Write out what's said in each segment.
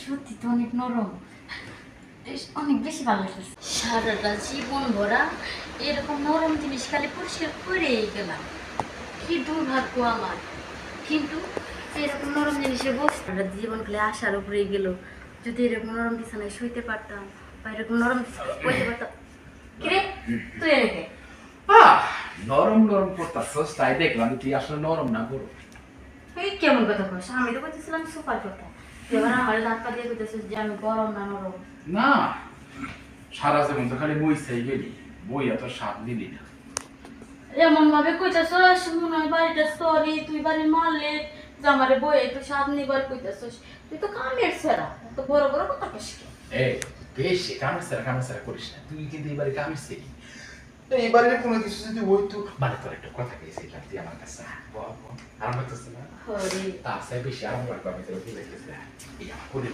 সত্যি তো অনেক নরম। অনেক বেশি ভালো লাগছে সারাটা জীবন ভরা এরকম নরম জিনিস খালি পরিষ্কার করেই গেলাম। কি দুর্ভাগ্য আমার। কিন্তু এরকম নরম জিনিসের বস্তু জীবন খুলে আসার উপরে গেল। যদি এরকম নরম বিছানায় শুইতে পারতাম বা এরকম নরম বইতে পারতাম। কিরে তুই রেখে নরম নরম করতাছস তাই দেখলাম তুই আসলে নরম না গরম। এই কেমন কথা কস? আমি তো বলতেছিলাম সোফার কথা। তুই এবার আমার ধাক্কা দিয়ে কইতেছিস যে আমি গরম না নরম। না সারা জীবন তো খালি বইসাই গেলি বই এত স্বাদ দিলি না। এমন ভাবে কইতাছস মনে হয় বাড়িটা সরি তুই বাড়ি মারলে যে আমারে বই একটু স্বাদ নিবার কইতাছস। তুই তো কামের সেরা তো বড় বড় কথা কস কে এই বেশি কামের সারা কামের সারা করিস না। তুই কিন্তু এবারে কামের সেরি এইবারে কোনো কিছু যদি হইতো মানে তোর একটা কথা গেছিলাম তুই আমার কাছে আরাম লাগতেছে না হরে তার সাথে বেশি আরাম লাগবে আমি তোর বুঝে গেছি এই আমার করে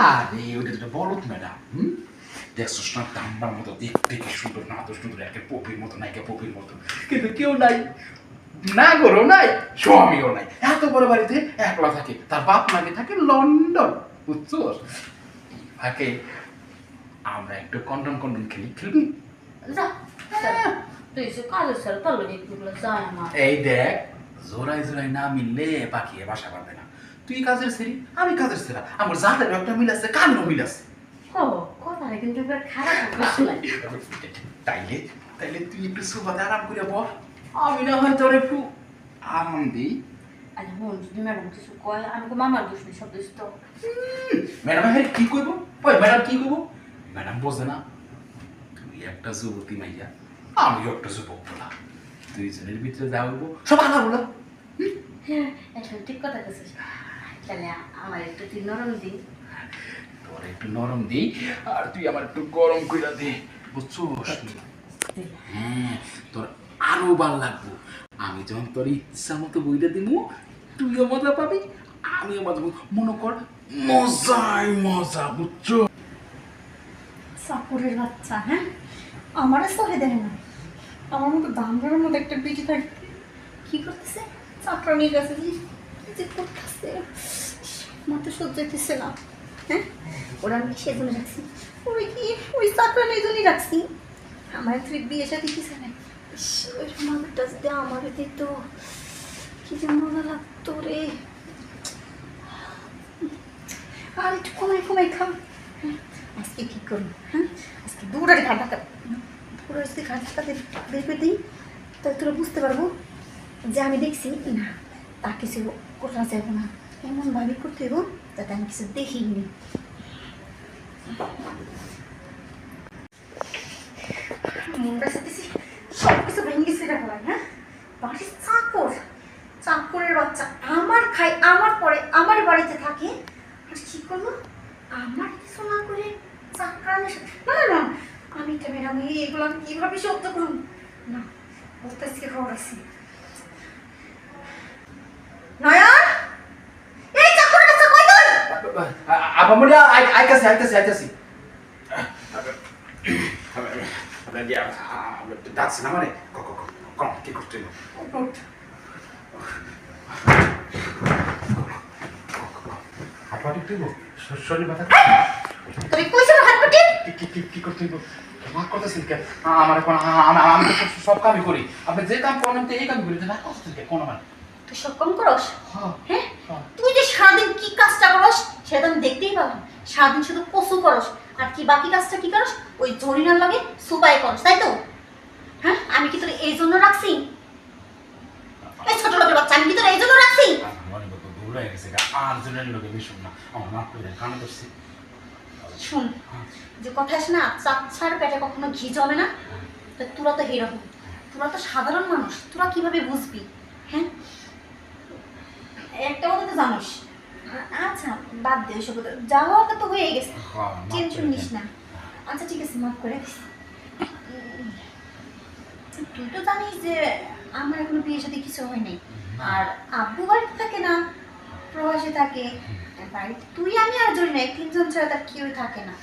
আরে ওটা তো বলত ম্যাডাম হুম দেখছিস না দাম্বার মতো দেখতে কি সুন্দর না তো সুন্দর একে পপির মতো না একে পপির মতো কিন্তু কেউ নাই না গরো নাই স্বামীও নাই এত বড় বাড়িতে একলা থাকে তার বাপ মাকে থাকে লন্ডন বুঝছোস ফাঁকে আমরা একটু কন্ডন কন্ডন খেলি খেলবি? এই দেখ জোড়াই জোড়াই না মিললে পাখিয়ে বাসা বাঁধবে না। তুই কাজের সেরি আমি কাজের সেরা। আমার জাতের একটা মিল আছে কানেরও মিল আছে। তাইলে তাইলে তুই একটু সোফাতে আরাম করে বল। আমি না হয় তোর একটু আরাম দিই। ম্যাডাম কি করব ম্যাডাম কি কইব? ম্যাডাম বোঝে না তুই একটা যুবতী মাইয়া? আমিও একটা যুবক বলা। দুইজনের ভিতরে যা হইব সব আলা বলা। হ্যাঁ ঠিক কথা কেছিস তাহলে আমার একটু তুই নরম দিন তোর একটু নরম দিই আর তুই আমার একটু গরম কইরা দে বুঝছোস? হ্যাঁ তোর আরও ভালো লাগবো। আমি যখন তোর ইচ্ছা মতো বইটা দিব তুইও মজা পাবি আমিও মজা পাবো। মনে কর মজাই মজা বুঝছ চাকরের বাচ্চা হ্যাঁ? আমারও সহে দেয় না। আমার মতো দামদারের মতো একটা বিটি থাকতে কি করতেছে? নিয়ে গেছে যে করতেছে। আমার তো সহ্য হইতেছে না হ্যাঁ? ওরা আমি সেজন্য রাখছি। ওরা কি? ওই চাকরা নিয়ে জন্যই রাখছি। আমার তুই বিয়ে সাথে কি জানে ওই মাথাটা যদি আমার দিত, কি যে মজা লাগতো রে। আর একটু কমাই কমাই খাও। আজকে কি করব হ্যাঁ? আজকে ঘাট দৌড়ারে যদি ঘাট করে দিই। তাহলে তোরা বুঝতে পারব যে আমি দেখছি না, তা কিছু করা যাবে না। এমনভাবে করতে যাতে আমি কিছু দেখিনি হয়? চাকর, চাকরের আমার খাই আমার পরে, আমার বাড়িতে থাকে। আর কি করল আমার কিছু না করে না না আমি এটা ম্যাডাম এগুলো আমি কীভাবে সহ্য করুন না বলতে আজকে খবর আছে নয়ন এই চাকরের বাচ্চা কই তুই আবামনি আইতাছি আইতাছি আইতাছি ডাকছি না মানে কম কি করতে ওঠ। হাঁটুয়াটি শরীর ব্যথা তুই কইছিস হাত কি কি কি কি করতে রাগ করতেছেন কেন? আমার কোন আমি আমি সব- সব কামই করি। আপনি যে কাম করেন তো এই কাম করি রাগ করতেছেন কেন? কোন আমার তুই সব কম করস? হ্যাঁ হ্যাঁ? হ্যাঁ। তুই যে সারাদিন কি কাজটা করস সেটা আমি দেখতেই পেলাম সারাদিন শুধু কসু করস আর কি বাকি কাজটা কি করস? ওই জরিনার লাগে সুপাই করস তাই তো? হ্যাঁ? আমি কি তোর এই জন্য রাখছি? এই ছোট লোকের বাচ্চা আমি কি তোর এই জন্য রাখছি? আর জনের লোকে না। আমার মাফ করে দেন কানে ধরছি শুন যে কথা আছে না চাচ্ছার পেটে কখনো ঘি জমে না। তো তোরা তো এরকম তোরা তো সাধারণ মানুষ তোরা কীভাবে বুঝবি? হ্যাঁ? একটা কথা তো জানিস আচ্ছা বাদ দে ওইসব কথা যা হওয়ার তো হয়ে গেছে হ্যাঁ, টেনশন নিস না। আচ্ছা ঠিক আছে মাফ করে দিস। তুই তো জানিস যে আমার এখনও বিয়ের সাথে কিছু হয় নাই। আর আব্বু বাড়িতে থাকে না প্রবাসে থাকে। বাড়িতে তুই আমি আর জন্য নাই তিনজন ছাড়া তার কেউই থাকে না।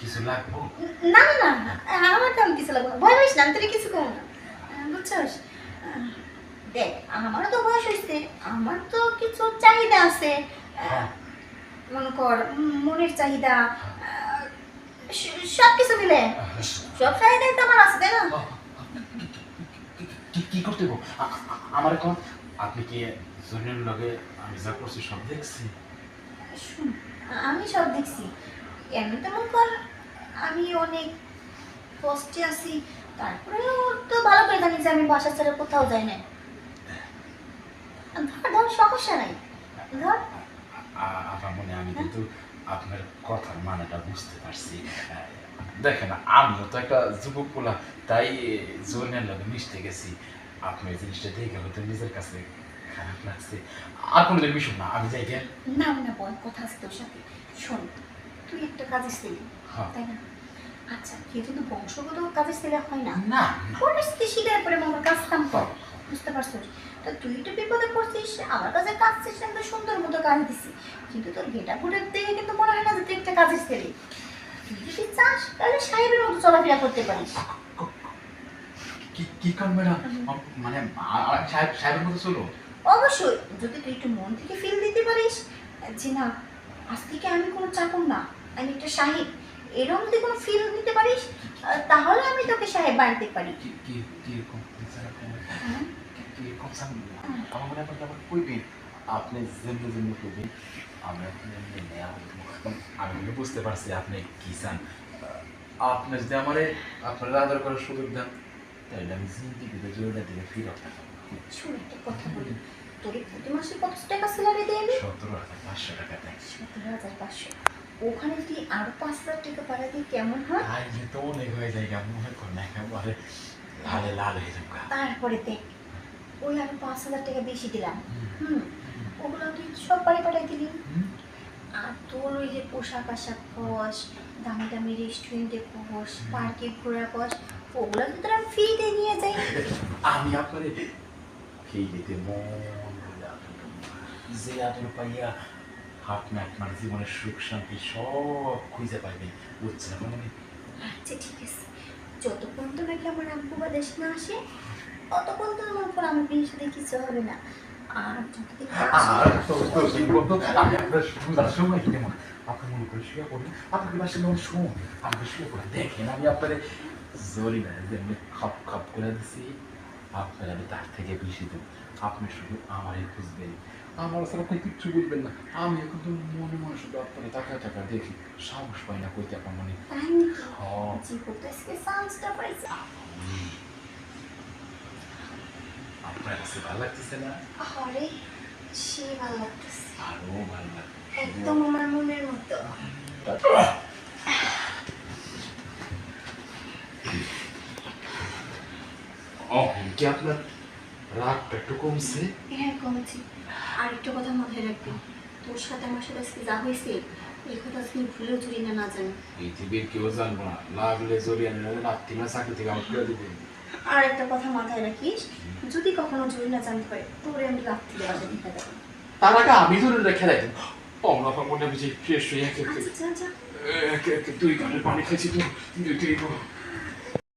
কিছু লাগবো? না না না আমার তেমন কিছু লাগবে ভয় পাইস না আমি তোর কিছু কম না। বুঝছস? দেখ আমারও তো বয়স হয়েছে আমার তো কিছু চাহিদা আছে। হ্যাঁ। মনে কর মনের চাহিদা সব কিছু মিলে। সব চাহিদাই তো আমার আছে তাই না? কি করতে আমার এখন আপনি কি জুনিয়র লগে আমি যা করছি সব দেখছি। শুন, আমি সব দেখছি। এমনিতে মনে কর আমি অনেক কষ্টে আছি তারপরেও তো ভালো করে জানি যে আমি বাসা ছেড়ে কোথাও যাই না ধর ধর সমস্যা নাই। ধর। মনে আমি কিন্তু আপনার কথার মানেটা বুঝতে পারছি। দেখেন আমিও তো একটা যুবক পোলা তাই জুনিয়র লগে মিশতে গেছি। আপনি এই জিনিসটা দেখে হয়তো নিজের কাছে খারাপ লাগছে। আর কোনোদিন মিশুন না আমি যাই গেল না না বল কথা আছে তোর সাথে। শোন তুই একটা কাজের ছেলে হ্যাঁ। তাই না? আচ্ছা কেউ কিন্তু বংশগত কাজের ছেলে হয় না না। পরিস্থিতি শিকার করে আমার কাজ কাম কর বুঝতে পারছিস? তো তুই তো বিপদে পড়ছিস আমার কাছে কাজ সিস্টেম তো সুন্দর মতো কাজ দিছি। কিন্তু তোর গেটা ফুটের দেখে কিন্তু মনে হয় না যে তুই একটা কাজের ছেলে। তুই যদি চাস তাহলে সাহেবের মতো চলাফেরা করতে পারিস। কি কি কারণ ম্যাডাম? মানে সাহেব সাহেবের মতো চলো। অবশ্যই যদি তুই একটু মন থেকে ফিল দিতে পারিস যে না আজ থেকে আমি কোনো চাকর না আমি একটা সাহেব এরকম যদি কোনো ফিল দিতে পারিস তাহলে আমি তোকে সাহেব বানাতে পারি। হ্যাঁ? আপনি যেমনি যেমনি কইবেন আমরা আমি বুঝতে পারছি আপনি কি চান। আপনি যদি আমারে আপনার আদর করার সুযোগ দেন তাহলে আমি জিন্দিগিতে জোরটা দিকে ফিরত শোন একটা কথা বলি তোর প্রতি মাসে কত টাকা স্যালারি দেয়। আমি সতেরো হাজার পাঁচশো টাকা দেয় সতেরো হাজার পাঁচশো ওখানে তুই আরও পাঁচ হাজার টাকা বাড়া দিয়ে কেমন হয়? আই তো অনেক হয়ে যায় মনে করেন একেবারে লালে লাল হয়ে যাবে তারপরে দেখ। ওই আরও পাঁচ হাজার টাকা বেশি দিলাম। হুম। ওগুলো তুই সব বাড়ি পাঠাই দিলি। আর তোর ওই যে পোশাক আশাক কস দামি দামি রেস্টুরেন্টে কস পার্কে ঘোরা কস ওগুলো তো তোর ফ্রিতে নিয়ে যাই। আমি আপনারে ভরে আদর করব। যে আদর পাইয়া আপনি আপনার জীবনের সুখ শান্তি সব খুঁজে পাইবেন বুঝছেন মানে আচ্ছা ঠিক আছে যতক্ষণ তো নাকি আমার আব্বু বা দেশ না আসে ততক্ষণ তো আমার উপর আমার বিয়ে সাথে কিছু হবে না আর যতদিন আর তো তো সেই বন্ধু আমি আপনার সুন্দর সময় কিনে আপনি মনে করে শুয়ে পড়ুন আপনাকে বাসে মনে শুন আমাকে শুয়ে পড়ে দেখেন আমি আপনারে জরি না যে আমি খাপ খাপ করে দিছি আপনার আমি তার থেকে বেশি দেব আপনি শুধু আমারই খুঁজবেন আমার আসলে আপনি কিচ্ছু বুঝবেন না। আমি এখন তো মনে মনে শুধু আপনাকে টাকা টাকা দেখি। সাহস পাই না কইতে আপনার মনে। হ্যাঁ। আপনার কাছে ভালো লাগতেছে না? আরে সে ভালো লাগতেছে। আরও ভালো লাগবে একদম আমার মনের মতো। ও কি আপনার রাগটা একটু কমছে? হ্যাঁ কমেছি। আর একটা কথা মাথায় রাখবি তোর সাথে আমার সাথে আজকে যা হয়েছে এই কথা ভুলেও না জানি। পৃথিবীর কেউ জানব না লাগলে চাকরি থেকে করে আর একটা কথা মাথায় রাখিস যদি কখনো চুরি না জানতে পারে তোরে আমি দিতে তার আগে আমি রাখি অমরা মনে বুঝি ফ্রেশ হয়ে একে আচ্ছা আচ্ছা আচ্ছা একে একে দুই ঘণ্টা পানি খেয়েছি তো দুই তিন